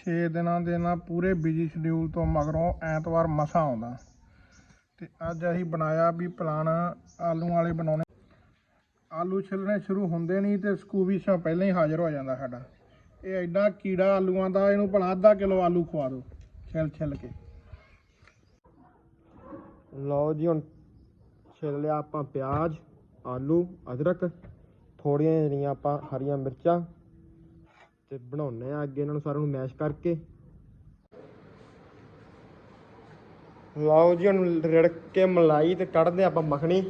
6 ਦਿਨਾਂ ਦੇ ਨਾਲ ਪੂਰੇ ਬਿਜ਼ੀ ਸ਼ਡਿਊਲ ਤੋਂ ਮਗਰੋਂ ਐਤਵਾਰ ਮਸਾ ਆਉਂਦਾ। ਤੇ ਅੱਜ ਅਸੀਂ ਬਣਾਇਆ ਵੀ ਪਲਾਨ ਆਲੂ ਵਾਲੇ ਬਣਾਉਣੇ। ਆਲੂ ਛਿੱਲਣੇ ਸ਼ੁਰੂ ਹੁੰਦੇ ਨਹੀਂ ਤੇ ਸਕੂਬੀ ਸ਼ਾ ਪਹਿਲਾਂ ਹੀ ਹਾਜ਼ਰ ਹੋ ਜਾਂਦਾ ਸਾਡਾ। ਇਹ ਐਡਾ ਕੀੜਾ ਆਲੂਆਂ ਦਾ, ਇਹਨੂੰ ਭਲਾ ਅੱਧਾ ਕਿਲੋ ਆਲੂ ਖਵਾ ਦਿਓ, ਛਿੱਲ ਛਿੱਲ ਕੇ। ਲਓ ਜੀ, ਹੁਣ ਛਿੱਲ ਲਿਆ ਆਪਾਂ ਪਿਆਜ਼, ਆਲੂ, ਅਦਰਕ, ਥੋੜੀਆਂ ਜਿਹੜੀਆਂ ਆਪਾਂ ਹਰੀਆਂ ਮਿਰਚਾਂ ਤੇ ਬਣਾਉਣੇ ਆ ਅੱਗੇ ਇਹਨਾਂ ਨੂੰ ਸਾਰਿਆਂ ਨੂੰ ਮੈਸ਼ ਕਰਕੇ। ਲਓ ਜੀ ਹੁਣ ਰਿੜਕ ਕੇ ਮਲਾਈ ਤੇ ਕੱਢਦੇ ਆਪਾਂ ਮੱਖਣੀ।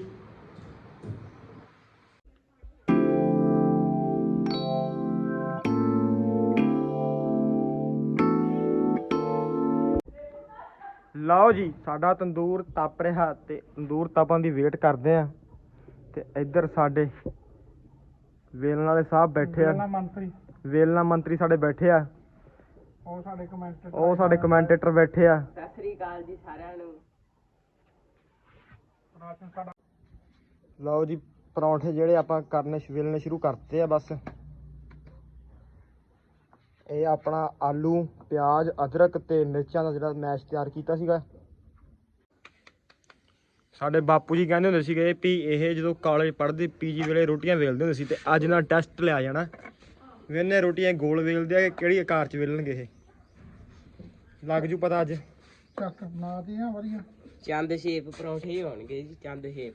ਲਓ ਜੀ, ਸਾਡਾ ਤੰਦੂਰ ਤਪ ਰਿਹਾ ਤੇ ਤੰਦੂਰ ਤਪਣ ਦੀ ਵੇਟ ਕਰਦੇ ਆ ਤੇ ਇੱਧਰ ਸਾਡੇ ਵੇਲਣ ਵਾਲੇ ਸਾਹਿਬ ਬੈਠੇ ਆ। ਮੰਤਰੀ ਵੇਲਣਾ ਮੰਤਰੀ ਸਾਡੇ ਬੈਠੇ ਆ। ਉਹ ਸਾਡੇ ਕਮੈਂਟ ਉਹ ਸਾਡੇ ਕਮੈਂਟੇਟਰ ਬੈਠੇ ਆ। ਸਤਿ ਸ੍ਰੀ ਅਕਾਲ ਜੀ ਸਾਰਿਆਂ ਨੂੰ। ਰਾਸ਼ਨ ਸਾਡਾ ਲਓ ਜੀ ਪਰੌਂਠੇ ਜਿਹੜੇ ਆਪਾਂ ਕਰਨੇ ਵੇਲਣੇ ਸ਼ੁਰੂ ਕਰਤੇ ਆ ਬਸ। ਇਹ ਆਪਣਾ ਆਲੂ ਪਿਆਜ਼ ਅਦਰਕ ਤੇ ਮਿਰਚਾਂ ਦਾ ਜਿਹੜਾ ਮੈਸ਼ ਤਿਆਰ ਕੀਤਾ ਸੀਗਾ। ਸਾਡੇ ਬਾਪੂ ਜੀ ਕਹਿੰਦੇ ਹੁੰਦੇ ਸੀਗੇ ਵੀ ਇਹ ਜਦੋਂ ਕਾਲਜ ਪੜ੍ਹਦੇ ਪੀਜੀ ਵੇਲੇ ਰੋਟੀਆਂ ਵੇਲਦੇ ਹੁੰਦੇ ਸੀ ਤੇ ਅੱਜ ਨਾ ਟੈਸਟ ਲਿਆ ਜਾਣਾ। ਵੇਨੇ ਰੋਟੀਆਂ ਗੋਲ ਵੇਲਦੇ ਆ ਕਿ ਕਿਹੜੀ ਆਕਾਰ ਚ ਵੇਲਣਗੇ ਇਹ? ਲੱਗ ਜੂ ਪਤਾ ਅੱਜ। ਚੱਕ ਬਣਾ ਦੀਆਂ ਵਧੀਆ। ਚੰਦ ਸ਼ੇਪ ਪਰੌਂਠੇ ਹੀ ਹੋਣਗੇ ਜੀ ਚੰਦ ਸ਼ੇਪ।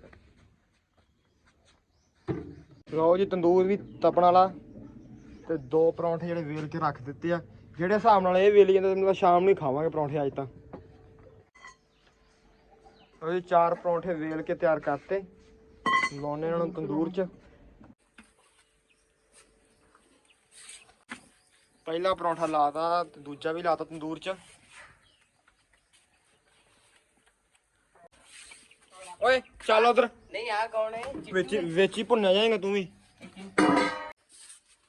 ਲਓ ਜੀ ਤੰਦੂਰ ਵੀ ਤਪਣ ਵਾਲਾ ਤੇ ਦੋ ਪਰੌਂਠੇ ਜਿਹੜੇ ਵੇਲ ਕੇ ਰੱਖ ਦਿੱਤੇ ਆ। ਜਿਹੜੇ ਹਿਸਾਬ ਨਾਲ ਇਹ ਵੇਲੀ ਜਾਂਦੇ ਤੈਨੂੰ ਤਾਂ ਸ਼ਾਮ ਨੂੰ ਹੀ ਖਾਵਾਂਗੇ ਪਰੌਂਠੇ ਅੱਜ ਤਾਂ। ਜੀ ਚਾਰ ਪਰੌਂਠੇ ਵੇਲ ਕੇ ਤਿਆਰ ਕਰਤੇ। ਲਾਉਣੇ ਇਹਨਾਂ ਨੂੰ ਤੰਦੂਰ 'ਚ। ਪਹਿਲਾ ਪਰੌਂਠਾ ਲਾਤਾ ਤੇ ਦੂਜਾ ਵੀ ਲਾਤਾ ਤੰਦੂਰ 'ਚ। ਓਏ ਚੱਲ ਉਧਰ। ਨਹੀਂ ਆ ਕੌਣ ਹੈ? ਵਿੱਚ ਵਿੱਚ ਹੀ ਭੁੰਨਿਆ ਜਾਏਗਾ ਤੂੰ ਵੀ।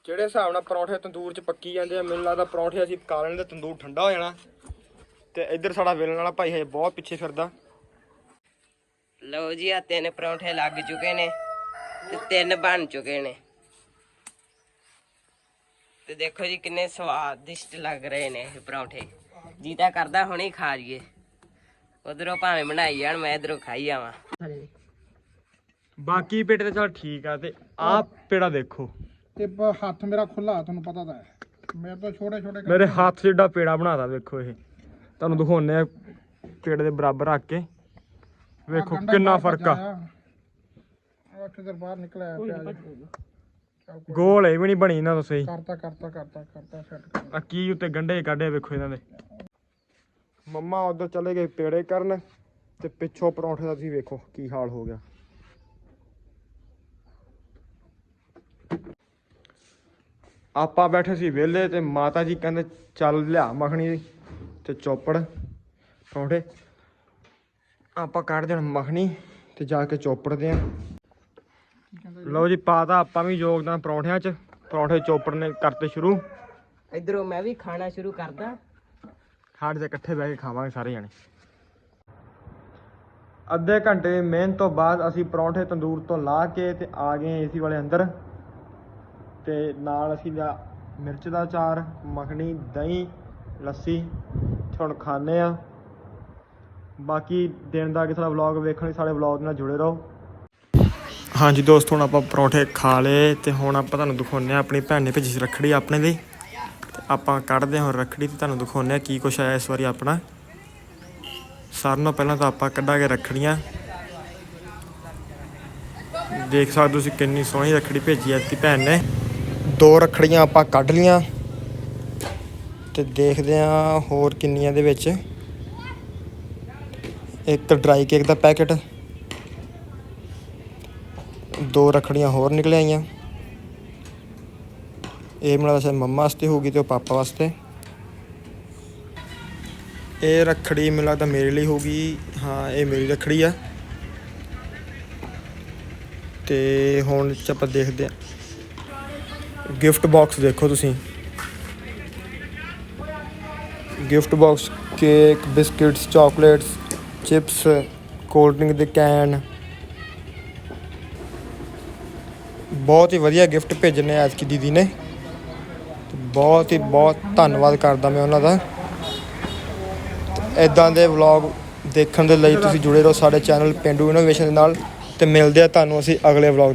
ਜਿਹੜੇ ਹਿਸਾਬ ਨਾਲ ਪਰੌਂਠੇ ਤੰਦੂਰ 'ਚ ਪੱਕੀ ਜਾਂਦੇ ਆ ਮੈਨੂੰ ਲੱਗਦਾ ਪਰੌਂਠੇ ਅਸੀਂ ਪਕਾ ਲੈਣੇ ਤੇ ਤੰਦੂਰ ਠੰਡਾ ਹੋ ਜਾਣਾ। ਤੇ ਇੱਧਰ ਸਾਡਾ ਵੇਲਣ ਵਾਲਾ ਭਾਈ ਹਜੇ ਬਹੁਤ ਪਿੱਛੇ ਫਿਰਦਾ। ਲਓ ਜੀ ਆ ਤਿੰਨ ਪਰੌਂਠੇ ਲੱਗ ਚੁੱਕੇ ਨੇ ਤੇ ਤਿੰਨ ਬਣ ਚੁੱਕੇ ਨੇ। ਤੇ ਦੇਖੋ ਜੀ ਕਿੰਨੇ ਸਵਾਦਿਸ਼ਟ ਲੱਗ ਰਹੇ ਨੇ ਇਹ ਪਰੌਂਠੇ। ਜੀ ਤਾਂ ਕਰਦਾ ਹੁਣੇ ਖਾ ਲਈਏ ਉਧਰੋਂ ਭਾਵੇਂ ਬਣਾਈ ਜਾਣ ਮੈਂ ਇਧਰੋਂ ਖਾਈ ਜਾਵਾਂ ਬਾਕੀ ਪੇਟ ਤੇ ਚਲ ਠੀਕ ਆ ਤੇ ਆਹ ਪੇੜਾ ਦੇਖੋ। ਤੇ ਬ- ਹੱਥ ਮੇਰਾ ਖੁੱਲਾ ਤੁਹਾਨੂੰ ਪਤਾ ਤਾਂ ਹੈ। ਮੇਰੇ ਤੋਂ ਛੋਟੇ ਛੋਟੇ ਮੇਰੇ ਹੱਥ ਜਿੱਡਾ ਪੇੜਾ ਬਣਾਦਾ ਵੇਖੋ ਇਹ। ਤੁਹਾਨੂੰ ਦਿਖਾਉਨੇ ਆ ਪੇੜ ਦੇ ਬਰਾਬਰ ਰੱਖ ਕੇ। ਵੇਖੋ ਕਿੰਨਾ ਫ਼ਰਕ ਆ। ਆ ਕਿਧਰ ਬਾਹਰ ਨਿਕਲਿਆ ਪਿਆ ਗੋਲ ਇਹ ਵੀ ਨਹੀਂ ਬਣੀ ਨਾ ਤੁਸੀਂ। ਕਰਤਾ ਕਰਤਾ ਕਰਤਾ ਕਰਤਾ ਸੈੱਟ ਕਰ ਆ ਕੀ ਉੱਤੇ ਗੰਢੇ ਕੱਢੇ ਵੇਖੋ ਇਹਨਾਂ ਦੇ। ਮੰਮਾ ਉਧਰ ਚਲੇ ਗਏ ਪੇੜੇ ਕਰਨ ਤੇ ਪਿੱਛੋਂ ਪਰੌਂਠੇ ਦਾ ਤੁਸੀਂ ਵੇਖੋ ਕੀ ਹਾਲ ਹੋ ਗਿਆ। ਆਪਾਂ ਬੈਠੇ ਸੀ ਵਿਹਲੇ ਤੇ ਮਾਤਾ ਜੀ ਕਹਿੰਦੇ ਚੱਲ ਲਿਆ ਮੱਖਣੀ ਤੇ ਚੋਪੜ ਪਰੌਂਠੇ। ਆਪਾਂ ਕੱਢਦੇ ਹਾਂ ਮੱਖਣੀ ਤੇ ਜਾ ਕੇ ਚੋਪੜਦੇ ਆਂ। ਲਓ ਜੀ ਪਾਤਾ ਆਪਾਂ ਵੀ ਯੋਗਦਾਨ ਪਰੌਂਠਿਆਂ 'ਚ। ਪਰੌਂਠੇ ਚੋਪੜਨੇ ਕਰਤੇ ਸ਼ੁਰੂ। ਇਧਰੋਂ ਮੈਂ ਵੀ ਖਾਣਾ ਸ਼ੁਰੂ ਕਰਦਾ। ਸਾਡੇ ਤੇ ਇਕੱਠੇ ਬਹਿ ਕੇ ਖਾਵਾਂਗੇ ਸਾਰੇ ਜਣੇ। ਅੱਧੇ ਘੰਟੇ ਦੀ ਮਿਹਨਤ ਤੋਂ ਬਾਅਦ ਅਸੀਂ ਪਰੌਂਠੇ ਤੰਦੂਰ ਤੋਂ ਲਾ ਕੇ ਤੇ ਆ ਗਏ ਏਸੀ ਵਾਲੇ ਅੰਦਰ। ਤੇ ਨਾਲ ਅਸੀਂ ਲਿਆ ਮਿਰਚ ਦਾ ਅਚਾਰ ਮੱਖਣੀ ਦਹੀਂ ਲੱਸੀ। ਤੇ ਹੁਣ ਖਾਣੇ ਆ ਬਾਕੀ ਦਿਨ ਦਾ ਕਿਸੇ ਦਾ ਵਲੌਗ ਵੇਖਣ ਲਈ ਸਾਡੇ ਵਲੌਗ ਨਾਲ ਜੁੜੇ ਰਹੋ। ਹਾਂਜੀ ਦੋਸਤ, ਹੁਣ ਆਪਾਂ ਪਰੌਂਠੇ ਖਾ ਲਏ ਤੇ ਹੁਣ ਆਪਾਂ ਤੁਹਾਨੂੰ ਦਿਖਾਉਂਦੇ ਆ ਆਪਣੀ ਭੈਣ ਨੇ ਭੇਜੀ ਸੀ ਰੱਖੜੀ ਆਪਣੇ ਲਈ। ਤੇ ਆਪਾਂ ਕੱਢਦੇ ਹਾਂ ਹੁਣ ਰੱਖੜੀ ਤੇ ਤੁਹਾਨੂੰ ਦਿਖਾਉਂਦੇ ਆ ਕੀ ਕੁਛ ਆਇਆ ਇਸ ਵਾਰੀ ਆਪਣਾ। ਸਾਰਿਆਂ ਨਾਲੋਂ ਪਹਿਲਾਂ ਤਾਂ ਆਪਾਂ ਕੱਢਾਂਗੇ ਰੱਖੜੀਆਂ। ਦੇਖ ਸਕਦੇ ਤੁਸੀਂ ਕਿੰਨੀ ਸੋਹਣੀ ਰੱਖੜੀ ਭੇਜੀ ਐ ਇਸਦੀ ਭੈਣ ਨੇ। ਦੋ ਰੱਖੜੀਆਂ ਆਪਾਂ ਕੱਢ ਲੀਆਂ। ਤੇ ਦੇਖਦੇ ਆ ਹੋਰ ਕਿੰਨੀਆਂ ਦੇ ਵਿੱਚ। ਇੱਕ ਡਰਾਈ ਕੇਕ ਦਾ ਪੈਕੇਟ। ਦੋ ਰੱਖੜੀਆਂ ਹੋਰ ਨਿਕਲ ਆਈਆਂ। ਇਹ ਮੇਰਾ ਵੈਸੇ ਮੰਮਾ ਵਾਸਤੇ ਹੋਊਗੀ ਤੇ ਉਹ ਪਾਪਾ ਵਾਸਤੇ। ਇਹ ਰੱਖੜੀ ਮੈਨੂੰ ਲੱਗਦਾ ਮੇਰੇ ਲਈ ਹੋਊਗੀ। ਹਾਂ, ਇਹ ਮੇਰੀ ਰੱਖੜੀ ਆ। ਤੇ ਹੁਣ ਆਪਾਂ ਦੇਖਦੇ ਆ। ਗਿਫਟ ਬਾਕਸ ਦੇਖੋ ਤੁਸੀਂ। Gift box, cake, biscuits, chocolates, chips, cold drink ਦੇ ਕੈਨ। ਬਹੁਤ ਹੀ ਵਧੀਆ ਗਿਫਟ ਭੇਜਣੇ ਐਤਕੀ ਦੀਦੀ ਨੇ। ਬਹੁਤ ਹੀ ਬਹੁਤ ਧੰਨਵਾਦ ਕਰਦਾ ਮੈਂ ਉਹਨਾਂ ਦਾ। ਇਦਾਂ ਦੇ ਵਲੌਗ ਦੇਖਣ ਦੇ ਲਈ ਤੁਸੀਂ ਜੁੜੇ ਰਹੋ ਸਾਡੇ ਚੈਨਲ ਪਿੰਡੂ ਇਨੋਵੇਸ਼ਨ ਦੇ ਨਾਲ। ਤੇ ਮਿਲਦੇ ਆ ਤੁਹਾਨੂੰ ਅਸੀਂ ਅਗਲੇ ਵਲੌਗ